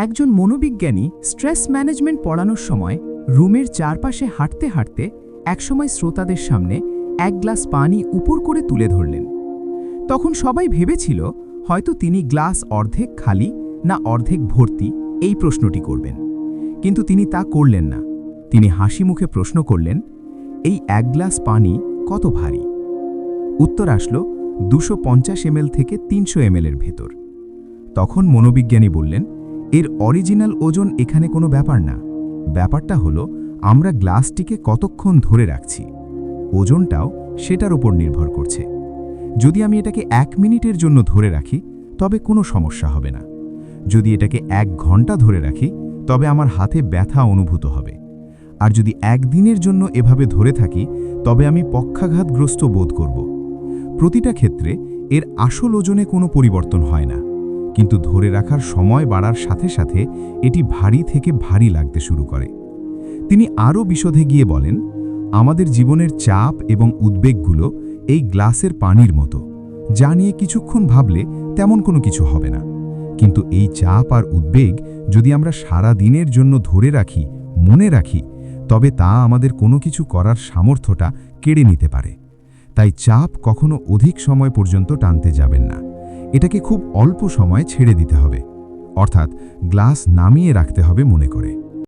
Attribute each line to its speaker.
Speaker 1: একজন মনোবিজ্ঞানী stress management পড়ানোর সময় রুমের চারপাশে হাঁটতে হাঁটতে একসময় শ্রোতাদের সামনে এক গ্লাস পানি উপর করে তুলে ধরলেন। তখন সবাই ভেবেছিল হয়তো তিনি গ্লাস অর্ধেক খালি না অর্ধেক ভর্তি, এই প্রশ্নটি করবেন। কিন্তু তিনি তা করলেন না। তিনি হাসি মুখে প্রশ্ন করলেন, এই এক গ্লাস পানি কত ভারী? উত্তর আসলো, দুশো পঞ্চাশ এমএল থেকে তিনশো এমএল এর ভেতর। তখন মনোবিজ্ঞানী বললেন এর অরিজিনাল ওজন এখানে কোনো ব্যাপার না। ব্যাপারটা হলো, আমরা গ্লাসটিকে কতক্ষণ ধরে রাখছি? ওজনটাও সেটার উপর নির্ভর করছে। যদি আমি এটাকে এক মিনিটের জন্য ধরে রাখি, তবে কোনো সমস্যা হবে না। যদি এটাকে এক ঘণ্টা ধরে রাখি, তবে আমার হাতে ব্যথা অনুভূত হবে। আর যদি একদিনের জন্য এভাবে ধরে থাকি, তবে আমি পক্ষাঘাতগ্রস্ত বোধ করব। প্রতিটা ক্ষেত্রে এর আসল ওজনে কোনো পরিবর্তন হয় না। কিন্তু ধরে রাখার সময় বাড়ার সাথে সাথে এটি ভারী থেকে ভারী লাগতে শুরু করে। তিনি আরও বিশদে গিয়ে বলেন, আমাদের জীবনের চাপ এবং উদ্বেগগুলো এই গ্লাসের পানির মতো। যা নিয়ে কিছুক্ষণ ভাবলে তেমন কোনো কিছু হবে না। কিন্তু এই চাপ আর উদ্বেগ যদি আমরা সারা দিনের জন্য ধরে রাখি, মনে রাখি, তবে তা আমাদের কোনো কিছু করার সামর্থ্যটা কেড়ে নিতে পারে। তাই চাপ কখনো অধিক সময় পর্যন্ত টানতে যাবেন না। এটাকে খুব অল্প সময় ছেড়ে দিতে হবে। অর্থাৎ গ্লাস নামিয়ে রাখতে হবে মনে করে।